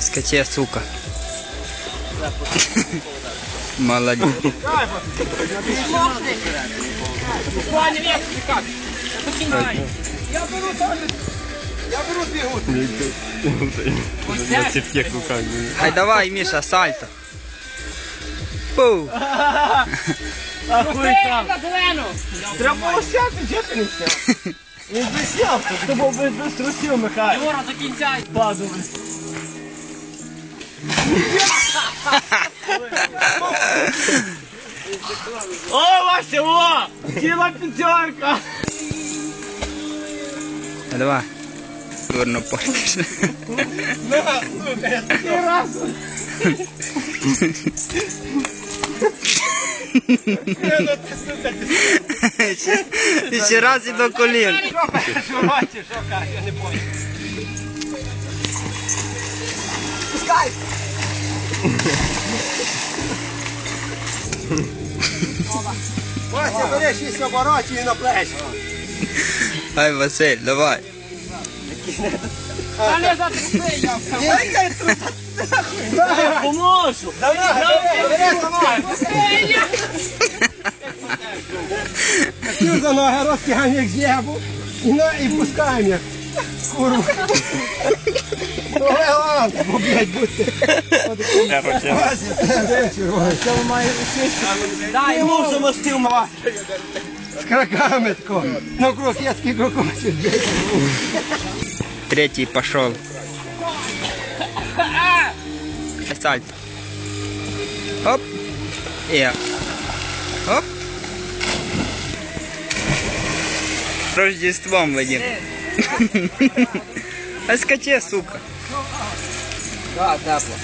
Скаче, сука. Молодец. Я беру, сами, На цепке руками. Ай давай, Миша, сальто. Пу. Ахуй там. Треба було сяти, чого ти не сяв? Він би сяв, то був би трусів, Михайло. Юра, до кінця. Падали. О, Вася, о! Ціла п'ятерка! А давай. Дурно портиш. Ти раз! Ще- Ще раз і до колін. Що бачиш, що каже, я не понял. Пускай! Вася, бери шість оборотів і на плечі. Ай, Василь, давай. Я поможу! Давай, бери за ноги! Хотів за ноги як з'єбу і, як. Курва. Ой, ладно, ну, блядь, будьте. Це ви маєте сісти. Дай мусимо стіл мала. С кроками тако. Ну, круг я такий крокочек, блядь. Третій пішов. Сальт. Оп. І. Оп. Рождеством, Вадим. А скаче, сука. Да, тепло.